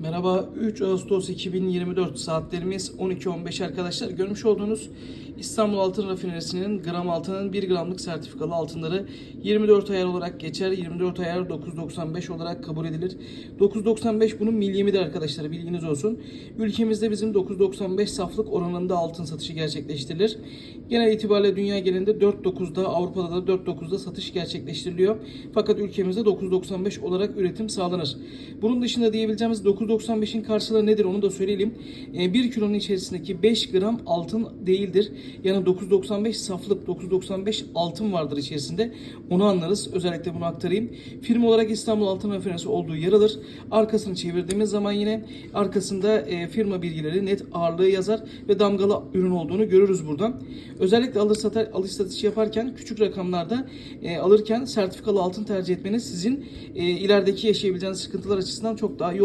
Merhaba 3 Ağustos 2024 saatlerimiz 12.15 arkadaşlar. Görmüş olduğunuz İstanbul Altın Rafinerisi'nin gram altının 1 gramlık sertifikalı altınları 24 ayar olarak geçer. 24 ayar 9.95 olarak kabul edilir. 9.95 bunun milyemidir arkadaşlar bilginiz olsun. Ülkemizde bizim 9.95 saflık oranında altın satışı gerçekleştirilir. Genel itibariyle dünya genelinde 4.9'da Avrupa'da da 4.9'da satış gerçekleştiriliyor. Fakat ülkemizde 9.95 olarak üretim sağlanır. Bunun dışında diyebileceğimiz 9.95'in karşılığı nedir onu da söyleyelim. 1 kilonun içerisindeki 5 gram altın değildir. Yani 9.95 saflık 9.95 altın vardır içerisinde. Onu anlarız. Özellikle bunu aktarayım. Firma olarak İstanbul Altın Rafinerisi olduğu yer alır. Arkasını çevirdiğimiz zaman yine arkasında e, firma bilgileri net ağırlığı yazar ve damgalı ürün olduğunu görürüz buradan. Özellikle alır satar alış satış yaparken küçük rakamlarda e, alırken sertifikalı altın tercih etmeniz sizin e, ilerideki yaşayabileceğiniz sıkıntılar açısından çok daha iyi olur.